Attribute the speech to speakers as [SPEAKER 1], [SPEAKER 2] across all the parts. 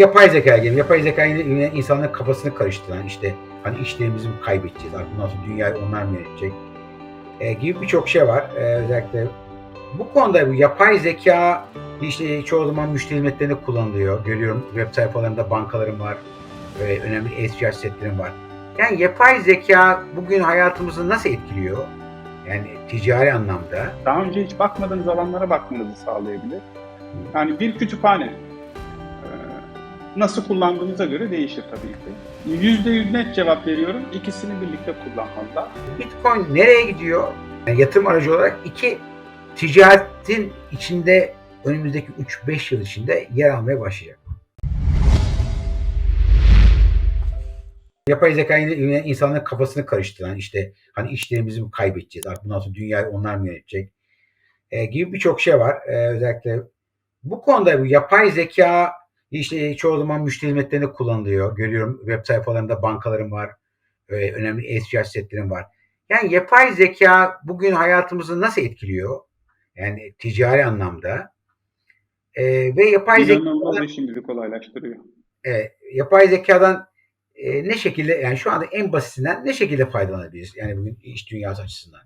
[SPEAKER 1] Yapay zeka gelin. Yapay zeka yine, yine insanların kafasını karıştıran işte hani işlerimizi mi kaybedeceğiz artık bundan sonra dünyayı onlar mı yönetecek e, gibi birçok şey var. E, özellikle bu konuda bu yapay zeka işte çoğu zaman müşteri hizmetlerinde kullanılıyor. Görüyorum web sayfalarında bankalarım var. E, önemli e-ticaret setlerim var. Yani yapay zeka bugün hayatımızı nasıl etkiliyor? Yani ticari anlamda.
[SPEAKER 2] Daha önce hiç bakmadığınız alanlara bakmanızı sağlayabilir. Yani bir kütüphane nasıl kullandığınıza göre değişir tabii ki. %100 net cevap veriyorum. İkisini birlikte kullanmalılar.
[SPEAKER 1] Bitcoin nereye gidiyor? Yani yatırım aracı olarak iki ticaretin içinde önümüzdeki 3-5 yıl içinde yer almaya başlayacak. Yapay zeka yine insanların kafasını karıştıran işte hani işlerimizi mi kaybedeceğiz artık bundan sonra dünyayı onlar mı yönetecek e, gibi birçok şey var. E, özellikle bu konuda bu yapay zeka işte çoğu zaman müşteri hizmetlerinde kullanılıyor. Görüyorum web sayfalarında bankalarım var. E, önemli e-ticaret var. Yani yapay zeka bugün hayatımızı nasıl etkiliyor? Yani ticari anlamda. E, ve yapay zeka
[SPEAKER 2] işimizi kolaylaştırıyor.
[SPEAKER 1] e, yapay zekadan e, ne şekilde yani şu anda en basitinden ne şekilde faydalanabiliriz? Yani bugün iş dünyası açısından.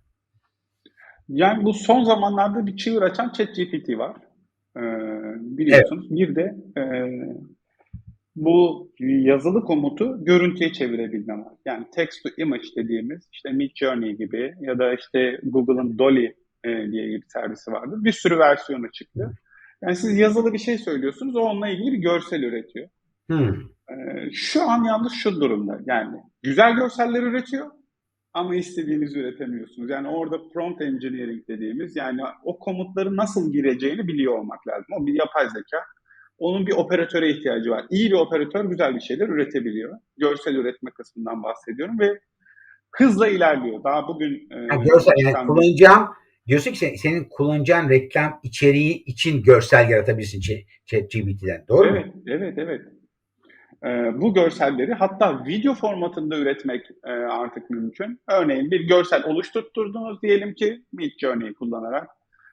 [SPEAKER 2] Yani bu son zamanlarda bir çığır açan ChatGPT var. Ee, biliyorsunuz. Bir de e, bu yazılı komutu görüntüye çevirebilme var. Yani text to image dediğimiz işte Midjourney gibi ya da işte Google'ın Dolly e, diye bir servisi vardı. Bir sürü versiyonu çıktı. Yani siz yazılı bir şey söylüyorsunuz, o onunla ilgili bir görsel üretiyor.
[SPEAKER 1] Hmm.
[SPEAKER 2] Ee, şu an yalnız şu durumda. Yani güzel görseller üretiyor ama istediğinizi üretemiyorsunuz. Yani orada prompt engineering dediğimiz yani o komutları nasıl gireceğini biliyor olmak lazım. O bir yapay zeka. Onun bir operatöre ihtiyacı var. İyi bir operatör güzel bir şeyler üretebiliyor. Görsel üretme kısmından bahsediyorum ve hızla ilerliyor. Daha bugün e,
[SPEAKER 1] Ha, görsel yani
[SPEAKER 2] sen-
[SPEAKER 1] kullanacağım diyorsun ki sen- senin kullanacağın reklam içeriği için görsel yaratabilirsin Ch- ChatGPT'den. Doğru mu?
[SPEAKER 2] Evet, evet, Ee, bu görselleri hatta video formatında üretmek e, artık mümkün. Örneğin bir görsel oluşturtturdunuz diyelim ki Midjourney'i kullanarak.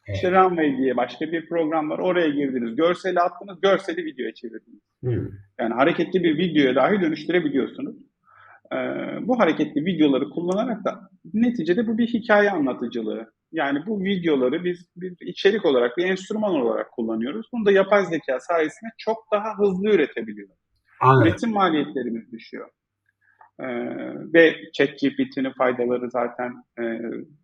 [SPEAKER 1] Evet.
[SPEAKER 2] İşte Runway diye başka bir program var. Oraya girdiniz, görseli attınız, görseli videoya çevirdiniz.
[SPEAKER 1] Hmm.
[SPEAKER 2] Yani hareketli bir videoya dahi dönüştürebiliyorsunuz. Ee, bu hareketli videoları kullanarak da neticede bu bir hikaye anlatıcılığı. Yani bu videoları biz bir içerik olarak, bir enstrüman olarak kullanıyoruz. Bunu da yapay zeka sayesinde çok daha hızlı üretebiliyoruz.
[SPEAKER 1] Anladım.
[SPEAKER 2] Üretim maliyetlerimiz düşüyor. Ee, ve ChatGPT'nin faydaları zaten e,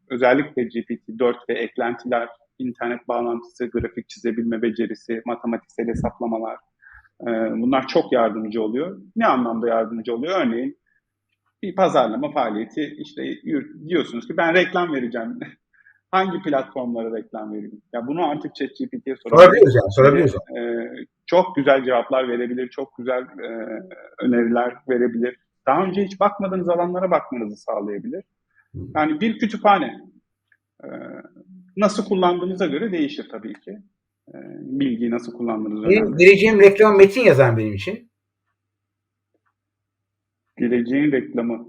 [SPEAKER 2] özellikle GPT-4 ve eklentiler, internet bağlantısı, grafik çizebilme becerisi, matematiksel hesaplamalar e, bunlar çok yardımcı oluyor. Ne anlamda yardımcı oluyor? Örneğin bir pazarlama faaliyeti işte diyorsunuz ki ben reklam vereceğim. Hangi platformlara reklam vereyim? Ya bunu artık ChatGPT'ye
[SPEAKER 1] Sorabiliyoruz yani sorabiliyoruz.
[SPEAKER 2] e, çok güzel cevaplar verebilir, çok güzel e, öneriler verebilir. Daha önce hiç bakmadığınız alanlara bakmanızı sağlayabilir. Yani bir kütüphane e, nasıl kullandığınıza göre değişir tabii ki. E, bilgiyi nasıl kullandığınız
[SPEAKER 1] Benim
[SPEAKER 2] önemli.
[SPEAKER 1] vereceğim reklam metin yazan benim için.
[SPEAKER 2] Geleceğin reklamı.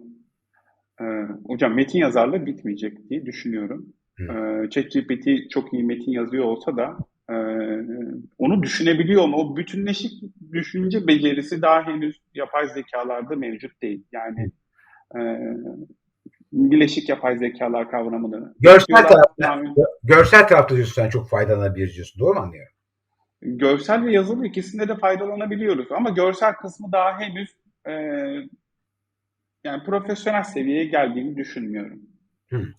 [SPEAKER 2] E, hocam metin yazarlığı bitmeyecek diye düşünüyorum. ChatGPT çok iyi metin yazıyor olsa da e, onu düşünebiliyor ama o bütünleşik düşünce becerisi daha henüz yapay zekalarda mevcut değil. Yani e, bileşik yapay zekalar kavramını
[SPEAKER 1] Görsel tarafta, görsel tarafta diyorsun sen çok faydalanabiliriz diyorsun. Doğru mu anlıyorum?
[SPEAKER 2] görsel ve yazılı ikisinde de faydalanabiliyoruz ama görsel kısmı daha henüz e, yani profesyonel seviyeye geldiğini düşünmüyorum.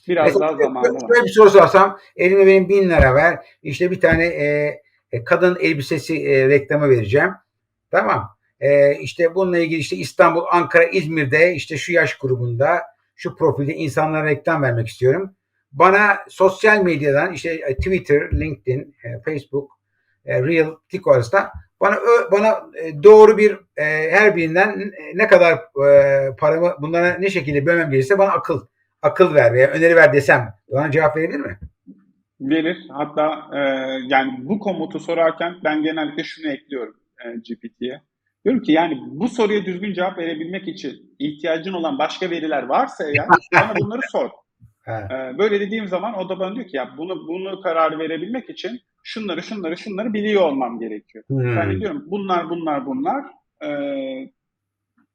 [SPEAKER 2] Biraz
[SPEAKER 1] Mesela
[SPEAKER 2] daha zamanı var.
[SPEAKER 1] Böyle bir soru sorsam elime benim bin lira ver. İşte bir tane e, e, kadın elbisesi e, reklamı vereceğim. Tamam. E, işte bununla ilgili işte İstanbul, Ankara, İzmir'de işte şu yaş grubunda şu profilde insanlara reklam vermek istiyorum. Bana sosyal medyadan işte e, Twitter, LinkedIn, e, Facebook, e, Real, TikTok arasında bana bana e, doğru bir e, her birinden e, ne kadar e, paramı bunlara ne şekilde bölmem gerekirse bana akıl akıl ver veya öneri ver desem bana cevap verebilir mi?
[SPEAKER 2] Verir. Hatta e, yani bu komutu sorarken ben genellikle şunu ekliyorum e, GPT'ye. Diyorum ki yani bu soruya düzgün cevap verebilmek için ihtiyacın olan başka veriler varsa eğer bana bunları sor. Ee, böyle dediğim zaman o da bana diyor ki ya bunu bunu karar verebilmek için şunları şunları şunları biliyor olmam gerekiyor.
[SPEAKER 1] Hmm.
[SPEAKER 2] Ben de diyorum bunlar bunlar bunlar ee,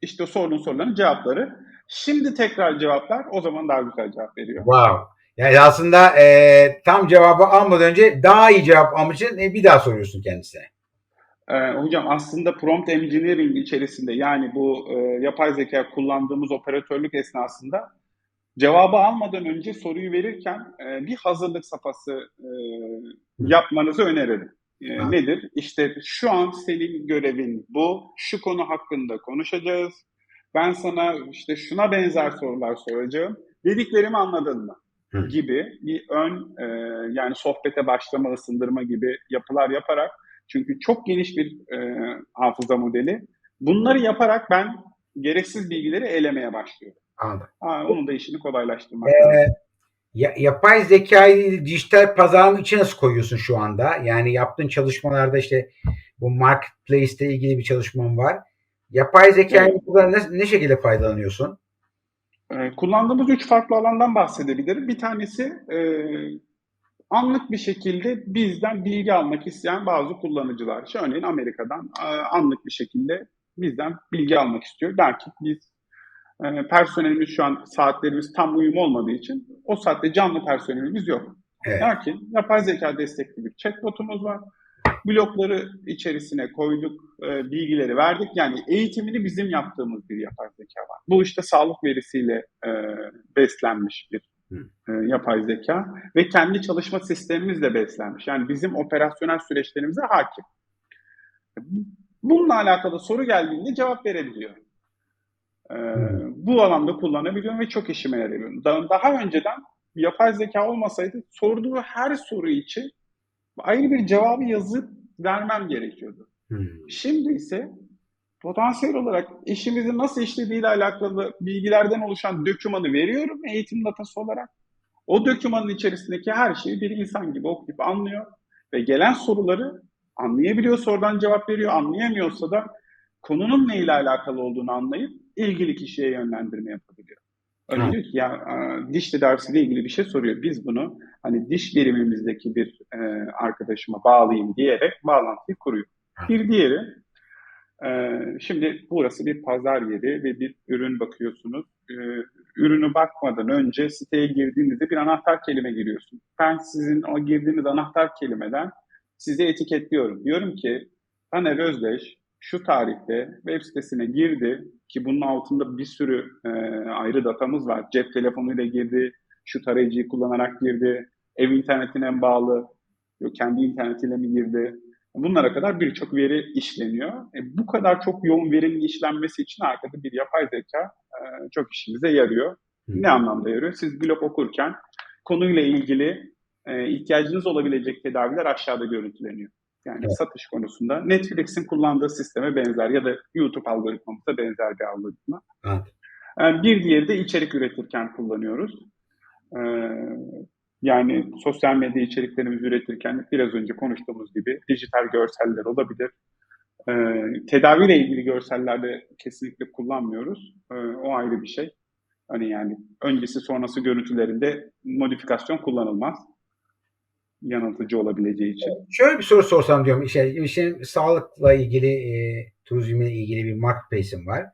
[SPEAKER 2] işte sorduğun soruların cevapları. Şimdi tekrar cevaplar o zaman daha güzel cevap veriyor.
[SPEAKER 1] Wow. Yani aslında e, tam cevabı almadan önce daha iyi cevap almak için e, bir daha soruyorsun kendisine.
[SPEAKER 2] Ee, hocam aslında prompt engineering içerisinde yani bu e, yapay zeka kullandığımız operatörlük esnasında cevabı almadan önce soruyu verirken e, bir hazırlık safhası e, yapmanızı öneririm. E,
[SPEAKER 1] Ha.
[SPEAKER 2] nedir? İşte şu an senin görevin bu, şu konu hakkında konuşacağız. Ben sana işte şuna benzer sorular soracağım. Dediklerimi anladın mı?
[SPEAKER 1] Hı.
[SPEAKER 2] gibi bir ön e, yani sohbete başlama, ısındırma gibi yapılar yaparak çünkü çok geniş bir e, hafıza modeli. Bunları yaparak ben gereksiz bilgileri elemeye başlıyorum.
[SPEAKER 1] Anladım.
[SPEAKER 2] Ha, onun da işini kolaylaştırmak
[SPEAKER 1] Ee. Ya- yapay zekayı dijital pazarın içine nasıl koyuyorsun şu anda? Yani yaptığın çalışmalarda işte bu marketplace ile ilgili bir çalışman var. Yapay zekayı buradan ne, ne şekilde faydalanıyorsun?
[SPEAKER 2] Ee, kullandığımız üç farklı alandan bahsedebilirim. Bir tanesi e, anlık bir şekilde bizden bilgi almak isteyen bazı kullanıcılar. İşte örneğin Amerika'dan e, anlık bir şekilde bizden bilgi almak istiyor. Der ki biz e, personelimiz şu an saatlerimiz tam uyum olmadığı için o saatte canlı personelimiz yok.
[SPEAKER 1] Evet.
[SPEAKER 2] Der ki yapay zeka destekli bir chatbotumuz var. Blokları içerisine koyduk, e, bilgileri verdik. Yani eğitimini bizim yaptığımız bir yapay zeka var. Bu işte sağlık verisiyle e, beslenmiş bir e, yapay zeka ve kendi çalışma sistemimizle beslenmiş. Yani bizim operasyonel süreçlerimize hakim. Bununla alakalı soru geldiğinde cevap verebiliyor. E, bu alanda kullanabiliyorum ve çok işime yarıyor. Daha, daha önceden yapay zeka olmasaydı sorduğu her soru için ayrı bir cevabı yazıp vermem gerekiyordu.
[SPEAKER 1] Hmm.
[SPEAKER 2] Şimdi ise potansiyel olarak işimizi nasıl işlediğiyle alakalı bilgilerden oluşan dokümanı veriyorum eğitim datası olarak. O dokümanın içerisindeki her şeyi bir insan gibi okuyup anlıyor ve gelen soruları anlayabiliyor, sorudan cevap veriyor. Anlayamıyorsa da konunun neyle alakalı olduğunu anlayıp ilgili kişiye yönlendirme yapabiliyor. Örneğin diyor ki ya e, diş tedavisiyle ilgili bir şey soruyor. Biz bunu hani diş birimimizdeki bir e, arkadaşıma bağlayayım diyerek bağlantıyı kuruyor. Bir diğeri e, şimdi burası bir pazar yeri ve bir ürün bakıyorsunuz. E, ürünü bakmadan önce siteye girdiğinizde bir anahtar kelime giriyorsun. Ben sizin o girdiğiniz anahtar kelimeden size etiketliyorum. Diyorum ki Taner Özdeş şu tarihte web sitesine girdi ki bunun altında bir sürü e, ayrı datamız var. Cep telefonuyla girdi, şu tarayıcıyı kullanarak girdi, ev internetine bağlı, kendi internetiyle mi girdi? Bunlara kadar birçok veri işleniyor. E, bu kadar çok yoğun verinin işlenmesi için arkada bir yapay zeka e, çok işimize yarıyor. Ne anlamda yarıyor? Siz blog okurken konuyla ilgili e, ihtiyacınız olabilecek tedaviler aşağıda görüntüleniyor. Yani
[SPEAKER 1] Evet.
[SPEAKER 2] satış konusunda Netflix'in kullandığı sisteme benzer ya da YouTube algoritmamıza benzer bir algoritma.
[SPEAKER 1] Evet.
[SPEAKER 2] E, bir diğeri de içerik üretirken kullanıyoruz. E, yani sosyal medya içeriklerimizi üretirken biraz önce konuştuğumuz gibi dijital görseller olabilir. E, tedaviyle ilgili görsellerde kesinlikle kullanmıyoruz. O ayrı bir şey. Hani yani öncesi sonrası görüntülerinde modifikasyon kullanılmaz. Yanıltıcı olabileceği için.
[SPEAKER 1] Şöyle bir soru sorsam diyorum. İşte, işte sağlıkla ilgili, e, turizmle ilgili bir marketplace'im var.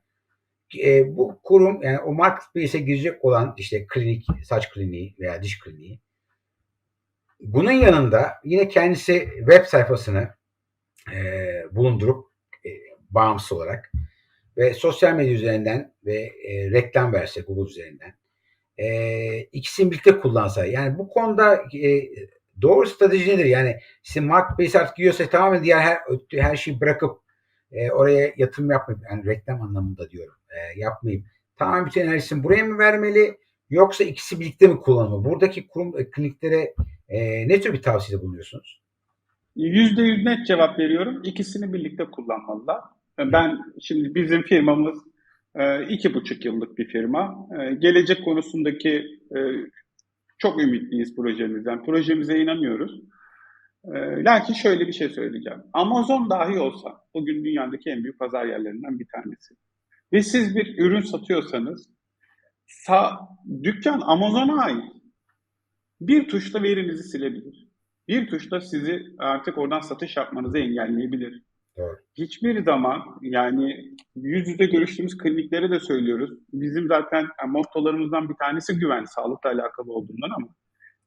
[SPEAKER 1] E, bu kurum yani o marketplace'e girecek olan işte klinik, saç kliniği veya diş kliniği bunun yanında yine kendisi web sayfasını e, bulundurup e, bağımsız olarak ve sosyal medya üzerinden ve e, reklam verse Google üzerinden e, ikisini birlikte kullansa yani bu konuda e, doğru strateji nedir? Yani sizin marketplace artık yiyorsa tamamen diğer her, her şeyi bırakıp e, oraya yatırım yapmayıp yani reklam anlamında diyorum e, yapmayıp tamamen bütün enerjisini buraya mı vermeli yoksa ikisi birlikte mi kullanmalı? Buradaki kurum e, kliniklere e, ne tür bir tavsiyede bulunuyorsunuz?
[SPEAKER 2] %100 net cevap veriyorum. İkisini birlikte kullanmalılar. Ben şimdi bizim firmamız e, iki buçuk yıllık bir firma. E, Gelecek konusundaki e, çok ümitliyiz projemizden. Projemize inanıyoruz. E, Lakin şöyle bir şey söyleyeceğim. Amazon dahi olsa bugün dünyadaki en büyük pazar yerlerinden bir tanesi. Ve siz bir ürün satıyorsanız sa dükkan Amazon'a ait. Bir tuşla verinizi silebilir. Bir tuşla sizi artık oradan satış yapmanızı engelleyebilir.
[SPEAKER 1] Doğru.
[SPEAKER 2] Hiçbir zaman yani yüz yüze görüştüğümüz kliniklere de söylüyoruz. Bizim zaten yani mottolarımızdan bir tanesi güven, sağlıkla alakalı olduğundan ama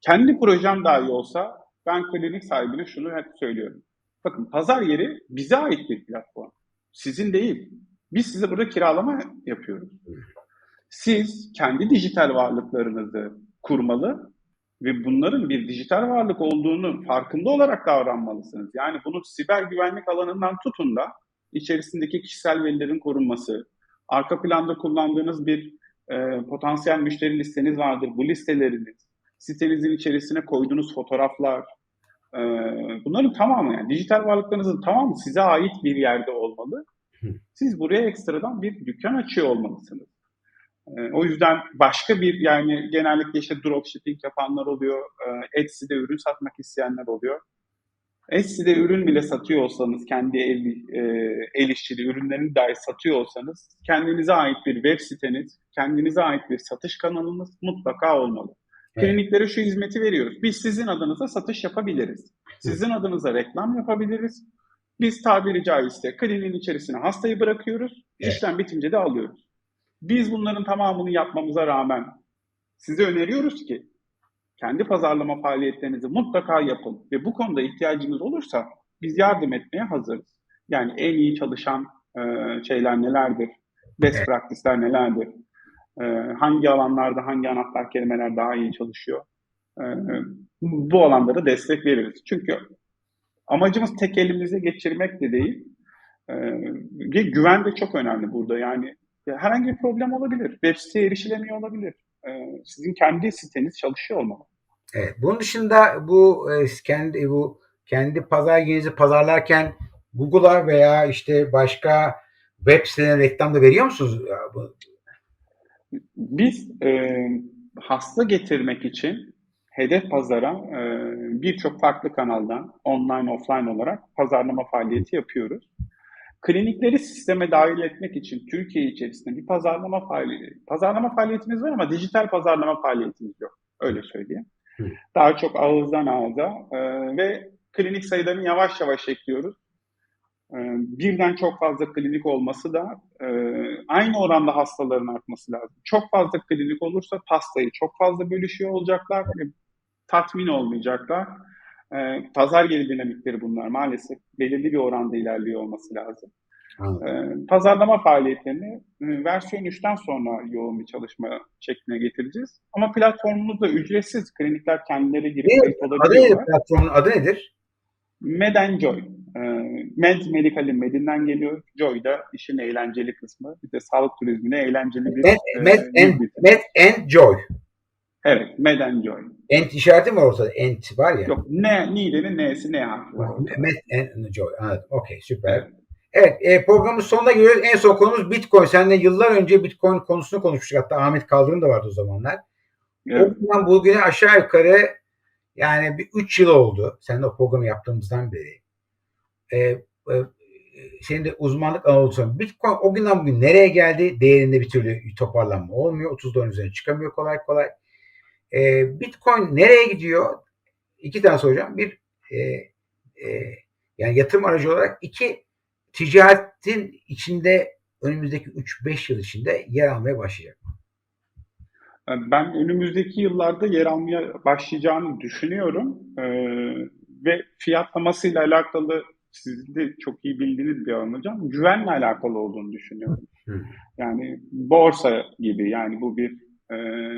[SPEAKER 2] kendi projem dahi olsa ben klinik sahibine şunu hep söylüyorum. Bakın pazar yeri bize ait bir platform. Sizin değil. Biz size burada kiralama yapıyoruz. Siz kendi dijital varlıklarınızı kurmalı ve bunların bir dijital varlık olduğunu farkında olarak davranmalısınız. Yani bunu siber güvenlik alanından tutun da içerisindeki kişisel verilerin korunması, arka planda kullandığınız bir e, potansiyel müşteri listeniz vardır. Bu listeleriniz, sitenizin içerisine koyduğunuz fotoğraflar, e, bunların tamamı yani dijital varlıklarınızın tamamı size ait bir yerde olmalı. Siz buraya ekstradan bir dükkan açıyor olmalısınız. E, o yüzden başka bir yani genellikle işte dropshipping yapanlar oluyor, e, Etsy'de ürün satmak isteyenler oluyor. Etsy'de ürün bile satıyor olsanız, kendi el, e, el işçiliği ürünlerini dahi satıyor olsanız, kendinize ait bir web siteniz, kendinize ait bir satış kanalınız mutlaka olmalı.
[SPEAKER 1] Evet.
[SPEAKER 2] Kliniklere şu hizmeti veriyoruz. Biz sizin adınıza satış yapabiliriz. Sizin adınıza reklam yapabiliriz. Biz tabiri caizse kliniğin içerisine hastayı bırakıyoruz.
[SPEAKER 1] Evet.
[SPEAKER 2] İşlem bitince de alıyoruz. Biz bunların tamamını yapmamıza rağmen size öneriyoruz ki kendi pazarlama faaliyetlerinizi mutlaka yapın ve bu konuda ihtiyacınız olursa biz yardım etmeye hazırız. Yani en iyi çalışan e, şeyler nelerdir? Best
[SPEAKER 1] Evet.
[SPEAKER 2] practice'ler nelerdir? E, hangi alanlarda hangi anahtar kelimeler daha iyi çalışıyor? E, bu alanlara destek veririz. Çünkü amacımız tek elimize geçirmek de değil. E, ve güven de çok önemli burada. Yani herhangi bir problem olabilir. Web siteye erişilemiyor olabilir. E, sizin kendi siteniz çalışıyor olmalı.
[SPEAKER 1] Evet. Bunun dışında bu e, kendi bu kendi pazar yerinizi pazarlarken Google'a veya işte başka web sitelerine reklam da veriyor musunuz?
[SPEAKER 2] Biz e, hasta getirmek için hedef pazara e, birçok farklı kanaldan online offline olarak pazarlama faaliyeti yapıyoruz. Klinikleri sisteme dahil etmek için Türkiye içerisinde bir pazarlama faaliyeti, pazarlama faaliyetimiz var ama dijital pazarlama faaliyetimiz yok. Öyle söyleyeyim.
[SPEAKER 1] Hı.
[SPEAKER 2] Daha çok ağızdan ağza e, ve klinik sayılarını yavaş yavaş ekliyoruz. E, birden çok fazla klinik olması da e, aynı oranda hastaların artması lazım. Çok fazla klinik olursa pastayı çok fazla bölüşüyor olacaklar ve tatmin olmayacaklar. E, pazar geri dinamikleri bunlar maalesef belirli bir oranda ilerliyor olması lazım.
[SPEAKER 1] Anladım.
[SPEAKER 2] E, pazarlama faaliyetlerini e, versiyon 3'ten sonra yoğun bir çalışma şekline getireceğiz. Ama platformumuz da ücretsiz. Klinikler kendileri girip
[SPEAKER 1] Ne?
[SPEAKER 2] kayıt
[SPEAKER 1] Adı. Platformun adı nedir?
[SPEAKER 2] Med and Joy. E, Med, Medical'in Med'inden geliyor. Joy da işin eğlenceli kısmı. Bir de sağlık turizmine eğlenceli bir
[SPEAKER 1] Med,
[SPEAKER 2] e,
[SPEAKER 1] med, and,
[SPEAKER 2] hizmet.
[SPEAKER 1] med and Joy.
[SPEAKER 2] Evet, Med and Joy.
[SPEAKER 1] Ent işareti mi ortada? Ent var ya.
[SPEAKER 2] Yok, ne, Niğde'nin N'si ne harfi var.
[SPEAKER 1] Med and Joy. Anladım. Okey süper.
[SPEAKER 2] Evet.
[SPEAKER 1] Evet e, programın sonuna geliyoruz. En son konumuz Bitcoin. Seninle yıllar önce Bitcoin konusunu konuşmuştuk. Hatta Ahmet Kaldırım da vardı o zamanlar.
[SPEAKER 2] Evet.
[SPEAKER 1] O günden bugüne aşağı yukarı yani bir 3 yıl oldu. Seninle o programı yaptığımızdan beri. E, e, senin de uzmanlık alanı. Bitcoin o günden bugün nereye geldi? Değerinde bir türlü toparlanma olmuyor. 30 doların üzerine çıkamıyor kolay kolay. E, Bitcoin nereye gidiyor? İki tane soracağım. Bir e, e, yani yatırım aracı olarak iki ticaretin içinde önümüzdeki 3-5 yıl içinde yer almaya başlayacak.
[SPEAKER 2] Ben önümüzdeki yıllarda yer almaya başlayacağını düşünüyorum. Ee, ve fiyatlamasıyla alakalı sizin de çok iyi bildiğiniz bir alan hocam. Güvenle alakalı olduğunu düşünüyorum. Yani borsa gibi yani bu bir e,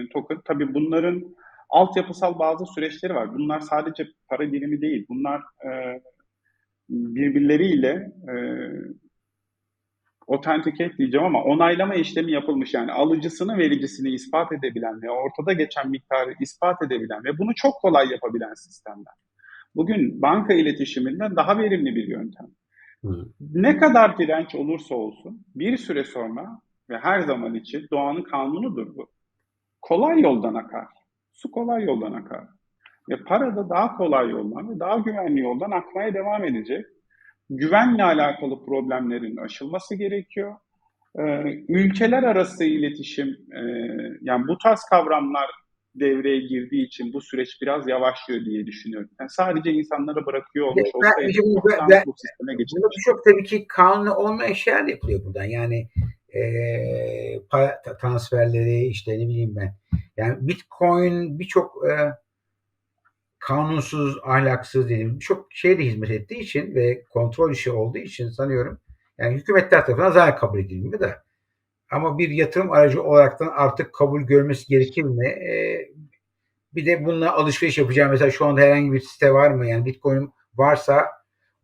[SPEAKER 2] token. Tabii bunların altyapısal bazı süreçleri var. Bunlar sadece para birimi değil. Bunlar e, birbirleriyle e, authenticate diyeceğim ama onaylama işlemi yapılmış yani alıcısını vericisini ispat edebilen ve ortada geçen miktarı ispat edebilen ve bunu çok kolay yapabilen sistemler. Bugün banka iletişiminden daha verimli bir yöntem.
[SPEAKER 1] Hı.
[SPEAKER 2] Ne kadar direnç olursa olsun bir süre sonra ve her zaman için doğanın kanunudur bu. Kolay yoldan akar. Su kolay yoldan akar. Ve para da daha kolay yoldan ve daha güvenli yoldan akmaya devam edecek. Güvenle alakalı problemlerin aşılması gerekiyor. Ee, ülkeler arası iletişim, e, yani bu tarz kavramlar devreye girdiği için bu süreç biraz yavaşlıyor diye düşünüyorum. Yani sadece insanlara bırakıyor olmuş olsaydı
[SPEAKER 1] ben-
[SPEAKER 2] bu sisteme geçilmiş.
[SPEAKER 1] birçok tabii ki kanunu olmayan şeyler yapılıyor buradan. Yani eee para transferleri işte ne bileyim ben. Yani Bitcoin birçok eee, kanunsuz, ahlaksız dediğim birçok şeye de hizmet ettiği için ve kontrol işi olduğu için sanıyorum yani hükümetler tarafından zaten kabul edilmiyor da ama bir yatırım aracı olaraktan artık kabul görmesi gerekir mi? Eee, bir de bununla alışveriş yapacağım. Mesela şu anda herhangi bir site var mı? Yani Bitcoin varsa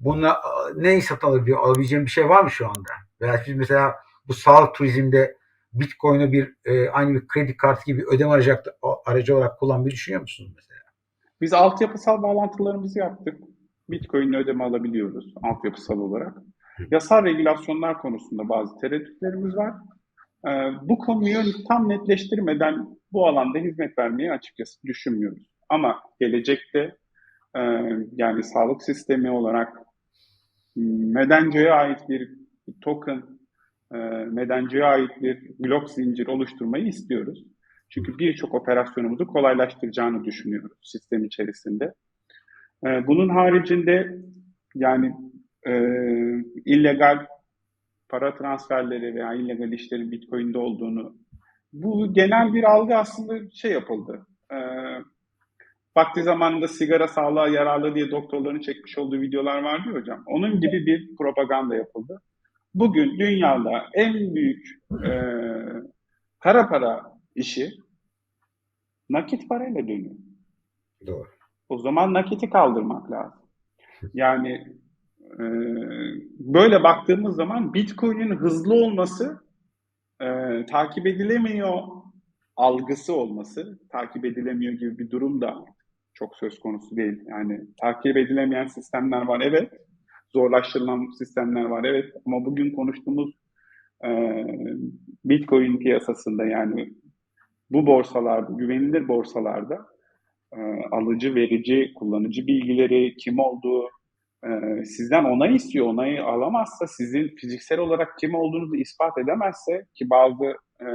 [SPEAKER 1] bununla a, ne satın? Alabileceğim bir şey var mı şu anda? Veya siz mesela bu sağlık turizmde Bitcoin'u bir e, aynı bir kredi kartı gibi ödeme aracı, aracı olarak kullanmayı düşünüyor musunuz mesela?
[SPEAKER 2] Biz altyapısal bağlantılarımızı yaptık. Bitcoin'le ödeme alabiliyoruz altyapısal olarak. Yasal regülasyonlar konusunda bazı tereddütlerimiz var. Ee, bu konuyu tam netleştirmeden bu alanda hizmet vermeyi açıkçası düşünmüyoruz. Ama gelecekte e, yani sağlık sistemi olarak Medenco'ya ait bir token, e, Medenco'ya ait bir blok zincir oluşturmayı istiyoruz. Çünkü birçok operasyonumuzu kolaylaştıracağını düşünüyoruz sistem içerisinde. E, bunun haricinde yani e, illegal para transferleri veya illegal işlerin Bitcoin'de olduğunu bu genel bir algı aslında şey yapıldı. E, vakti zamanında sigara sağlığa yararlı diye doktorların çekmiş olduğu videolar vardı hocam. Onun gibi bir propaganda yapıldı. Bugün dünyada en büyük e, kara para işi nakit parayla dönüyor.
[SPEAKER 1] Doğru.
[SPEAKER 2] O zaman nakiti kaldırmak lazım. Yani e, böyle baktığımız zaman Bitcoin'in hızlı olması e, takip edilemiyor algısı olması, takip edilemiyor gibi bir durum da çok söz konusu değil. Yani takip edilemeyen sistemler var evet, zorlaştırılan sistemler var evet ama bugün konuştuğumuz e, Bitcoin piyasasında yani bu borsalarda, güvenilir borsalarda e, alıcı, verici, kullanıcı bilgileri, kim olduğu, e, sizden onay istiyor. Onayı alamazsa, sizin fiziksel olarak kim olduğunuzu ispat edemezse ki bazı e,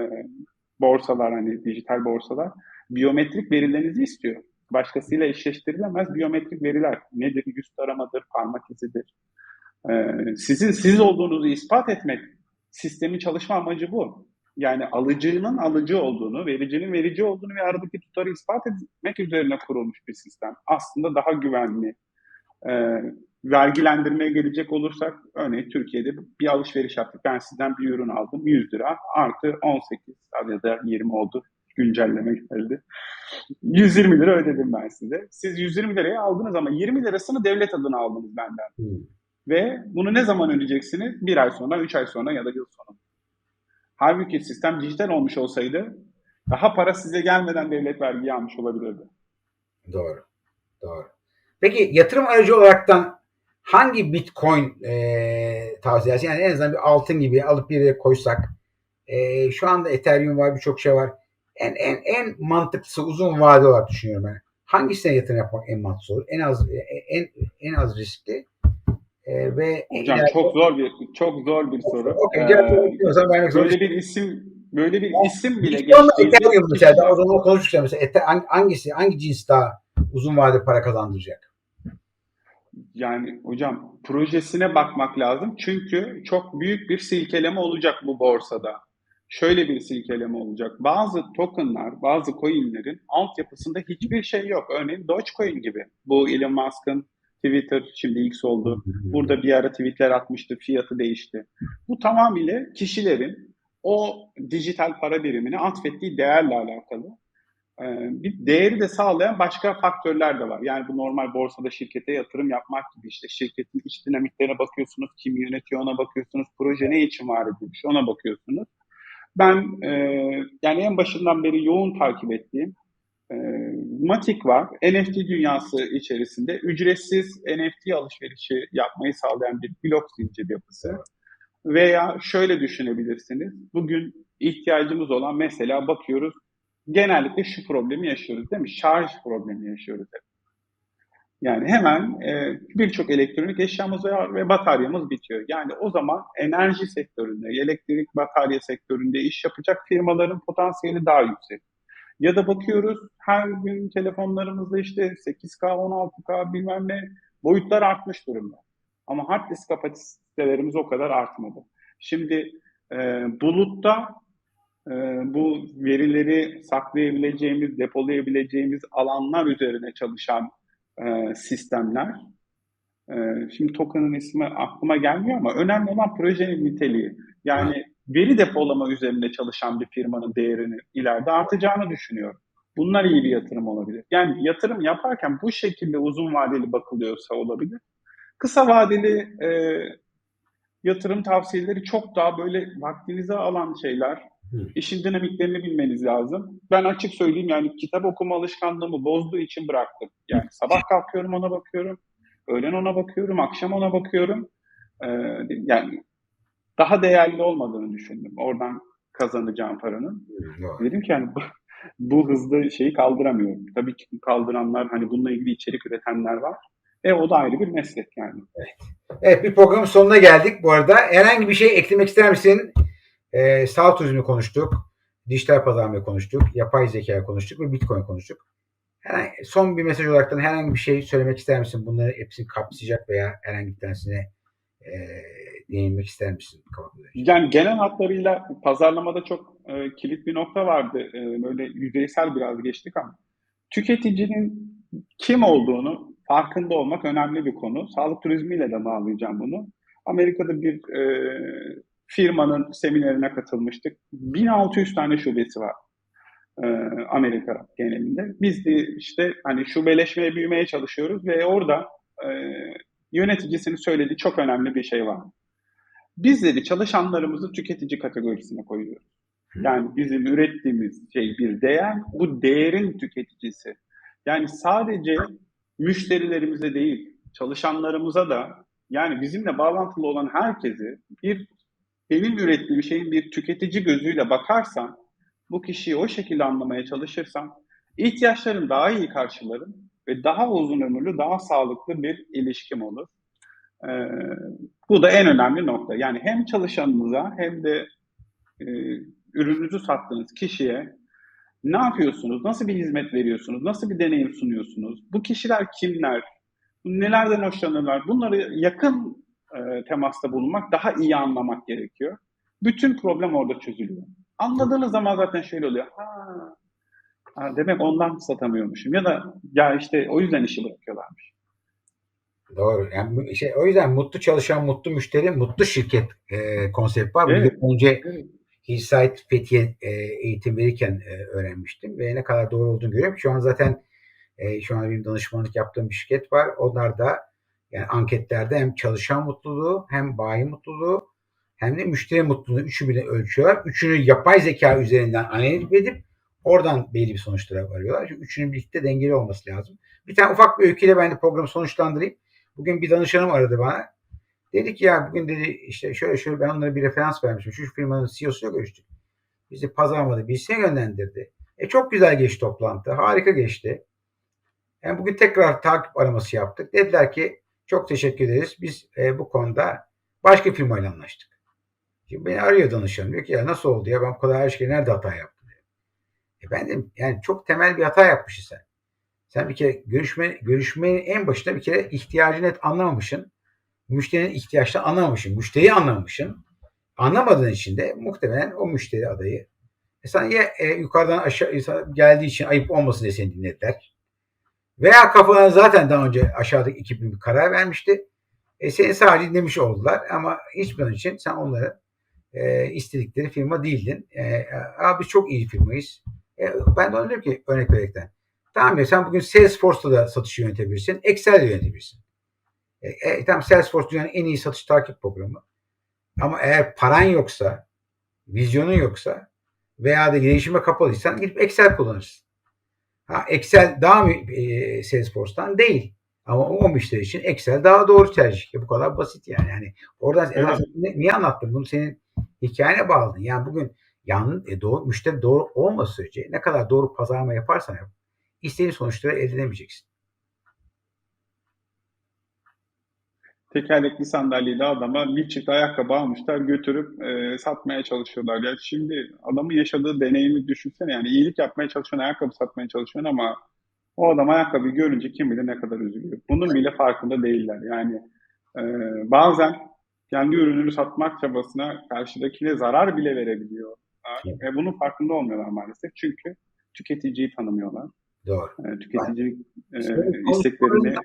[SPEAKER 2] borsalar hani dijital borsalar biyometrik verilerinizi istiyor. Başkasıyla eşleştirilemez biyometrik veriler. Nedir? Yüz taramadır, parmak izidir. E, sizin siz olduğunuzu ispat etmek sistemin çalışma amacı bu. Yani alıcının alıcı olduğunu, vericinin verici olduğunu ve aradaki tutarı ispat etmek üzerine kurulmuş bir sistem. Aslında daha güvenli. E, vergilendirmeye gelecek olursak, örneğin Türkiye'de bir alışveriş yaptık. Ben sizden bir ürün aldım, 100 lira artı 18 ya da 20 oldu. Güncelleme geldi. 120 lira ödedim ben size. Siz 120 liraya aldınız ama 20 lirasını devlet adına aldınız benden.
[SPEAKER 1] Hmm.
[SPEAKER 2] Ve bunu ne zaman ödeyeceksiniz? Bir ay sonra, üç ay sonra ya da yıl sonra. Halbuki sistem dijital olmuş olsaydı daha para size gelmeden devlet vergiyi almış olabilirdi.
[SPEAKER 1] Doğru. Doğru. Peki yatırım aracı olaraktan hangi Bitcoin e, tavsiye edersin? Yani en azından bir altın gibi alıp bir yere koysak. E, şu anda Ethereum var, birçok şey var. En en en mantıklısı uzun vade olarak düşünüyorum ben. Hangisine yatırım yapmak en mantıklı olur? En az en en az riskli e, ve
[SPEAKER 2] Hocam
[SPEAKER 1] ileride-
[SPEAKER 2] çok zor bir çok zor bir soru.
[SPEAKER 1] Okey,
[SPEAKER 2] Ee, böyle bir isim böyle bir isim bile geçtiğinde
[SPEAKER 1] Ethereum mesela
[SPEAKER 2] kişiler-
[SPEAKER 1] o zaman konuşmuşlar mesela hang- hangisi hangi cins daha uzun vade para kazandıracak?
[SPEAKER 2] Yani hocam projesine bakmak lazım. Çünkü çok büyük bir silkeleme olacak bu borsada. Şöyle bir silkeleme olacak. Bazı tokenlar, bazı coinlerin altyapısında hiçbir şey yok. Örneğin Dogecoin gibi. Bu Elon Musk'ın Twitter şimdi X oldu. Burada bir ara tweetler atmıştı, fiyatı değişti. Bu tamamıyla kişilerin o dijital para birimine atfettiği değerle alakalı. Ee, bir değeri de sağlayan başka faktörler de var. Yani bu normal borsada şirkete yatırım yapmak gibi işte şirketin iç dinamiklerine bakıyorsunuz, kim yönetiyor ona bakıyorsunuz, proje ne için var edilmiş ona bakıyorsunuz. Ben e, yani en başından beri yoğun takip ettiğim e, Matic var. NFT dünyası içerisinde ücretsiz NFT alışverişi yapmayı sağlayan bir blok zincir yapısı. Veya şöyle düşünebilirsiniz. Bugün ihtiyacımız olan mesela bakıyoruz genellikle şu problemi yaşıyoruz değil mi? Şarj problemi yaşıyoruz hep. Yani hemen e, birçok elektronik eşyamız ve, bataryamız bitiyor. Yani o zaman enerji sektöründe, elektrik batarya sektöründe iş yapacak firmaların potansiyeli daha yüksek. Ya da bakıyoruz her gün telefonlarımızda işte 8K, 16K bilmem ne boyutlar artmış durumda. Ama hard disk kapasitelerimiz o kadar artmadı. Şimdi e, bulutta e, bu verileri saklayabileceğimiz, depolayabileceğimiz alanlar üzerine çalışan e, sistemler. E, şimdi token'ın ismi aklıma gelmiyor ama önemli olan projenin niteliği. Yani veri depolama üzerinde çalışan bir firmanın değerini ileride artacağını düşünüyorum. Bunlar iyi bir yatırım olabilir. Yani yatırım yaparken bu şekilde uzun vadeli bakılıyorsa olabilir. Kısa vadeli e, yatırım tavsiyeleri çok daha böyle vaktinizi alan şeyler.
[SPEAKER 1] Hı.
[SPEAKER 2] İşin dinamiklerini bilmeniz lazım. Ben açık söyleyeyim yani kitap okuma alışkanlığımı bozduğu için bıraktım. Yani sabah kalkıyorum ona bakıyorum, öğlen ona bakıyorum, akşam ona bakıyorum. Ee, yani daha değerli olmadığını düşündüm. Oradan kazanacağım paranın.
[SPEAKER 1] Doğru.
[SPEAKER 2] Dedim ki yani bu, bu hızda şeyi kaldıramıyorum. Tabii ki kaldıranlar hani bununla ilgili içerik üretenler var. E o da ayrı bir meslek yani.
[SPEAKER 1] Evet bir programın sonuna geldik bu arada. Herhangi bir şey eklemek ister misin? Ee, sağ turizmi konuştuk. Dijital pazarlamayı konuştuk. Yapay zeka konuştuk ve Bitcoin konuştuk. Herhangi, son bir mesaj olarak herhangi bir şey söylemek ister misin? Bunları hepsini kapsayacak veya herhangi bir tanesine e, değinmek ister misin?
[SPEAKER 2] Yani genel hatlarıyla pazarlamada çok e, kilit bir nokta vardı. E, böyle yüzeysel biraz geçtik ama tüketicinin kim olduğunu farkında olmak önemli bir konu. Sağlık turizmiyle de bağlayacağım bunu. Amerika'da bir e, firmanın seminerine katılmıştık. 1600 tane şubesi var e, Amerika genelinde. Biz de işte hani şubeleşmeye büyümeye çalışıyoruz ve orada e, yöneticisinin söylediği çok önemli bir şey var. Biz dedi çalışanlarımızı tüketici kategorisine koyuyoruz. Yani bizim ürettiğimiz şey bir değer, bu değerin tüketicisi. Yani sadece müşterilerimize değil, çalışanlarımıza da yani bizimle bağlantılı olan herkesi bir benim ürettiğim şeyin bir tüketici gözüyle bakarsan, bu kişiyi o şekilde anlamaya çalışırsan, ihtiyaçlarını daha iyi karşılarım ve daha uzun ömürlü, daha sağlıklı bir ilişkim olur. Ee, bu da en önemli nokta. Yani hem çalışanınıza hem de e, ürününüzü sattığınız kişiye ne yapıyorsunuz? Nasıl bir hizmet veriyorsunuz? Nasıl bir deneyim sunuyorsunuz? Bu kişiler kimler? Nelerden hoşlanırlar? Bunları yakın e, temasta bulunmak, daha iyi anlamak gerekiyor. Bütün problem orada çözülüyor. Anladığınız zaman zaten şöyle oluyor. Ha, ha, demek ondan satamıyormuşum. Ya da ya işte o yüzden işi bırakıyorlarmış.
[SPEAKER 1] Doğru. Yani şey, o yüzden mutlu çalışan, mutlu müşteri, mutlu şirket e, konsept var.
[SPEAKER 2] Evet.
[SPEAKER 1] Bir önce
[SPEAKER 2] Evet.
[SPEAKER 1] Hillside Fethiye e, eğitim verirken e, öğrenmiştim ve ne kadar doğru olduğunu görüyorum. Şu an zaten e, şu an benim danışmanlık yaptığım bir şirket var. Onlar da yani anketlerde hem çalışan mutluluğu hem bayi mutluluğu hem de müşteri mutluluğu üçü bile ölçüyorlar. Üçünü yapay zeka üzerinden analiz edip oradan belli bir sonuçlara varıyorlar. Çünkü üçünün birlikte dengeli olması lazım. Bir tane ufak bir öyküyle ben de programı sonuçlandırayım. Bugün bir danışanım aradı bana. Dedi ki ya bugün dedi işte şöyle şöyle ben onlara bir referans vermişim. Şu firmanın CEO'suyla görüştük. Bizi pazarlamada birisine yönlendirdi. E çok güzel geçti toplantı. Harika geçti. Yani bugün tekrar takip araması yaptık. Dediler ki çok teşekkür ederiz. Biz e, bu konuda başka firmayla anlaştık. Şimdi beni arıyor danışanım. Diyor ki ya nasıl oldu ya ben bu kadar her şeyi nerede hata yaptım? Diyor. E ben dedim yani çok temel bir hata yapmışsın sen. Sen bir kere görüşme, görüşmenin en başında bir kere ihtiyacını net anlamamışsın. Müşterinin ihtiyaçlarını anlamamışsın. Müşteriyi anlamamışsın. Anlamadığın için de muhtemelen o müşteri adayı e sana ya e, yukarıdan aşağı geldiği için ayıp olmasın diye seni dinlediler. Veya kafadan zaten daha önce aşağıdaki ekibin bir karar vermişti. E, seni sadece dinlemiş oldular ama hiçbir için sen onların e, istedikleri firma değildin. E, abi çok iyi firmayız. E, ben de diyorum ki örnek verekten. Tamam ya sen bugün Salesforce'da da satışı yönetebilirsin. Excel'de yönetebilirsin. E, e, tamam Salesforce dünyanın en iyi satış takip programı. Ama eğer paran yoksa, vizyonun yoksa veya da gelişime kapalıysan gidip Excel kullanırsın. Ha, Excel daha mı e, Salesforce'tan? Değil. Ama o müşteri için Excel daha doğru tercih. Bu kadar basit yani. yani oradan
[SPEAKER 2] Evet.
[SPEAKER 1] ne, niye anlattım? Bunu senin hikayene bağladın. Yani bugün yan, e, doğru, müşteri doğru olmadığı sürece ne kadar doğru pazarlama yaparsan yap, istediğin sonuçları elde edemeyeceksin.
[SPEAKER 2] Tekerlekli sandalyeli adama bir çift ayakkabı almışlar götürüp e, satmaya çalışıyorlar. Ya şimdi adamın yaşadığı deneyimi düşünsene yani iyilik yapmaya çalışıyorsun, ayakkabı satmaya çalışıyorsun ama o adam ayakkabıyı görünce kim bilir ne kadar üzülüyor. Bunun bile farkında değiller. Yani e, bazen kendi ürününü satmak çabasına karşıdakine zarar bile verebiliyor.
[SPEAKER 1] Evet.
[SPEAKER 2] Ve bunun farkında olmuyorlar maalesef. Çünkü tüketiciyi tanımıyorlar.
[SPEAKER 1] Doğru.
[SPEAKER 2] E, tüketici e, isteklerini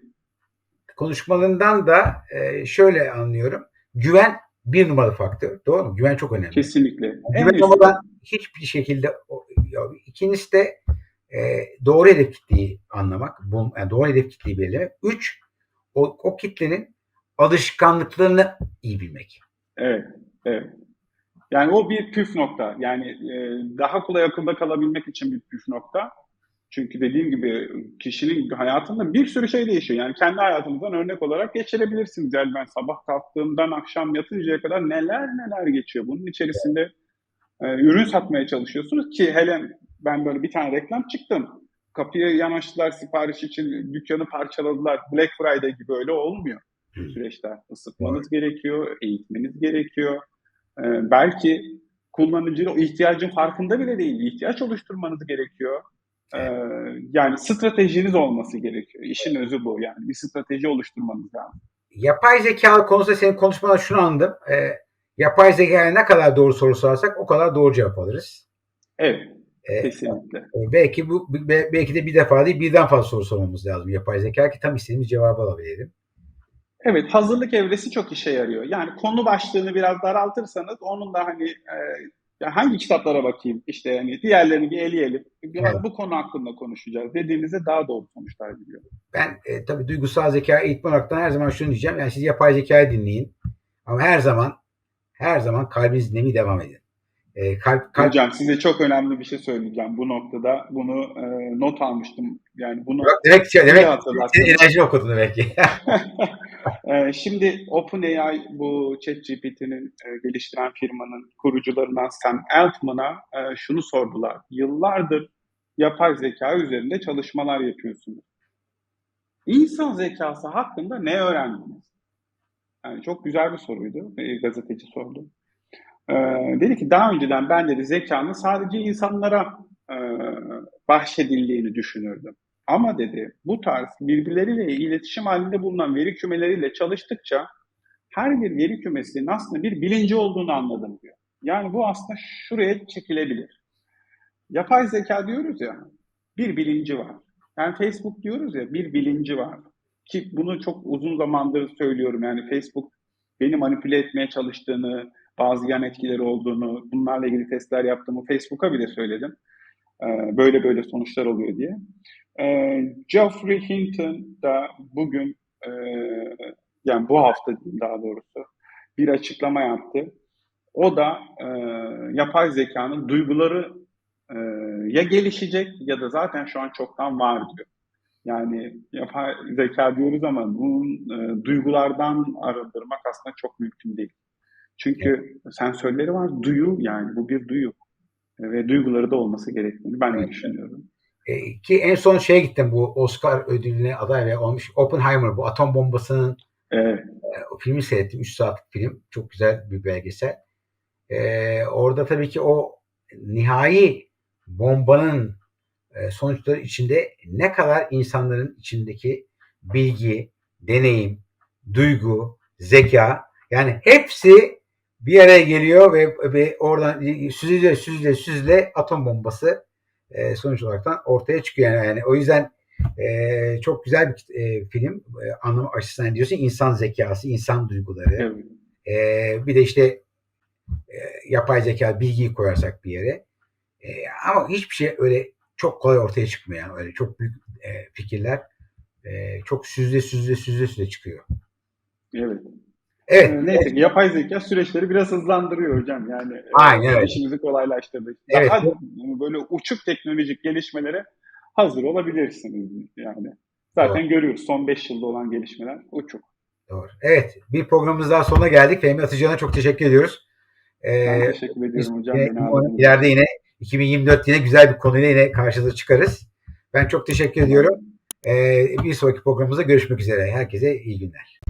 [SPEAKER 1] Konuşmalarından da e, şöyle anlıyorum. Güven bir numaralı faktör. Doğru mu? Güven çok önemli.
[SPEAKER 2] kesinlikle en
[SPEAKER 1] Güven olmadan hiçbir şekilde ikincisi de e, doğru hedef kitleyi anlamak. Bu, yani doğru hedef kitleyi belirlemek. Üç, o, o kitlenin alışkanlıklarını iyi bilmek.
[SPEAKER 2] Evet, evet. Yani o bir püf nokta. Yani e, daha kolay akılda kalabilmek için bir püf nokta. Çünkü dediğim gibi kişinin hayatında bir sürü şey değişiyor. Yani kendi hayatınızdan örnek olarak geçirebilirsiniz. Yani ben sabah kalktığımdan akşam yatıncaya kadar neler neler geçiyor. Bunun içerisinde e, ürün satmaya çalışıyorsunuz ki hele ben böyle bir tane reklam çıktım. Kapıya yanaştılar sipariş için dükkanı parçaladılar. Black Friday gibi öyle olmuyor süreçler. Isıtmanız gerekiyor, eğitmeniz gerekiyor. Ee, belki kullanıcı o ihtiyacın farkında bile değil. ihtiyaç oluşturmanız gerekiyor. Ee, yani stratejiniz olması gerekiyor. İşin özü bu yani. Bir strateji oluşturmanız lazım.
[SPEAKER 1] Yapay zeka konusunda senin konuşmadan şunu anladım. E, yapay zekaya ne kadar doğru soru sorarsak o kadar doğru cevap alırız.
[SPEAKER 2] Evet,
[SPEAKER 1] E,
[SPEAKER 2] kesinlikle.
[SPEAKER 1] E, Belki bu be- belki de bir defa değil birden fazla soru sormamız lazım yapay zeka ki tam istediğimiz cevabı alabilelim.
[SPEAKER 2] Evet, hazırlık evresi çok işe yarıyor. Yani konu başlığını biraz daraltırsanız onun da hani e, ya hangi kitaplara bakayım işte yani diğerlerini bir eleyelim. Biraz
[SPEAKER 1] Evet.
[SPEAKER 2] bu konu hakkında konuşacağız dediğinizde daha doğru sonuçlar geliyor.
[SPEAKER 1] Ben e, tabii duygusal zeka eğitmen olarak her zaman şunu diyeceğim. Yani siz yapay zekayı dinleyin. Ama her zaman her zaman kalbiniz dinlemeye devam edin. E, kalp, kalp
[SPEAKER 2] Hocam size çok önemli bir şey söyleyeceğim bu noktada. Bunu e, not almıştım. Yani bunu
[SPEAKER 1] Yok, demek demek enerjini okudun demek ki.
[SPEAKER 2] Ee, Şimdi OpenAI bu ChatGPT'nin e, geliştiren firmanın kurucularından Sam Altman'a e, şunu sordular. Yıllardır yapay zeka üzerinde çalışmalar yapıyorsunuz. İnsan zekası hakkında ne öğrendiniz? Yani çok güzel bir soruydu. Gazeteci sordu. Ee, dedi ki daha önceden ben dedi zekanın sadece insanlara e, bahşedildiğini düşünürdüm. Ama dedi bu tarz birbirleriyle iletişim halinde bulunan veri kümeleriyle çalıştıkça her bir veri kümesinin aslında bir bilinci olduğunu anladım diyor. Yani bu aslında şuraya çekilebilir. Yapay zeka diyoruz ya bir bilinci var. Yani Facebook diyoruz ya bir bilinci var. Ki bunu çok uzun zamandır söylüyorum. Yani Facebook beni manipüle etmeye çalıştığını, bazı yan etkileri olduğunu, bunlarla ilgili testler yaptığımı Facebook'a bile söyledim. Ee, Böyle böyle sonuçlar oluyor diye. Ee, Geoffrey Hinton da bugün, e, yani bu hafta daha doğrusu, bir açıklama yaptı. O da e, yapay zekanın duyguları e, ya gelişecek ya da zaten şu an çoktan var diyor. Yani yapay zeka diyoruz ama bunun e, duygulardan arındırmak aslında çok mümkün değil. Çünkü sensörleri var, duyu yani bu bir duyu E, ve duyguları da olması gerektiğini ben de
[SPEAKER 1] Evet.
[SPEAKER 2] düşünüyorum.
[SPEAKER 1] E, ki en son şeye gittim bu Oscar ödülüne aday ve olmuş Oppenheimer bu atom bombasının
[SPEAKER 2] Evet,
[SPEAKER 1] o filmi seyrettim. 3 saatlik film. Çok güzel bir belgesel. Ee, orada tabii ki o nihai bombanın e, sonuçları içinde ne kadar insanların içindeki bilgi, deneyim, duygu, zeka yani hepsi bir araya geliyor ve, ve oradan süzüle süzüle süzüle atom bombası e, sonuç olarak ortaya çıkıyor. Yani, yani o yüzden e, çok güzel bir e, film e, anlam açısından diyorsun insan zekası, insan duyguları.
[SPEAKER 2] evet.
[SPEAKER 1] E, bir de işte e, yapay zeka bilgiyi koyarsak bir yere. E, ama hiçbir şey öyle çok kolay ortaya çıkmıyor. Yani öyle çok büyük e, fikirler e, çok süzle süzle süzle süzle çıkıyor.
[SPEAKER 2] Evet.
[SPEAKER 1] Evet.
[SPEAKER 2] Ee, Neyse ki yapay zeka süreçleri biraz hızlandırıyor hocam. Yani e,
[SPEAKER 1] Aynen öyle.
[SPEAKER 2] işimizi kolaylaştırdı.
[SPEAKER 1] Evet.
[SPEAKER 2] Daha böyle uçuk teknolojik gelişmelere hazır olabilirsiniz yani. Zaten görüyoruz son 5 yılda olan gelişmeler uçuk.
[SPEAKER 1] Doğru. Evet. Bir programımız daha sonuna geldik. Fehmi Atıcı'na çok teşekkür ediyoruz. E,
[SPEAKER 2] Ben teşekkür ediyorum hocam. için.
[SPEAKER 1] ileride yine 2024 yine güzel bir konuyla yine karşınıza çıkarız. Ben çok teşekkür ediyorum. E, bir sonraki programımızda görüşmek üzere. Herkese iyi günler.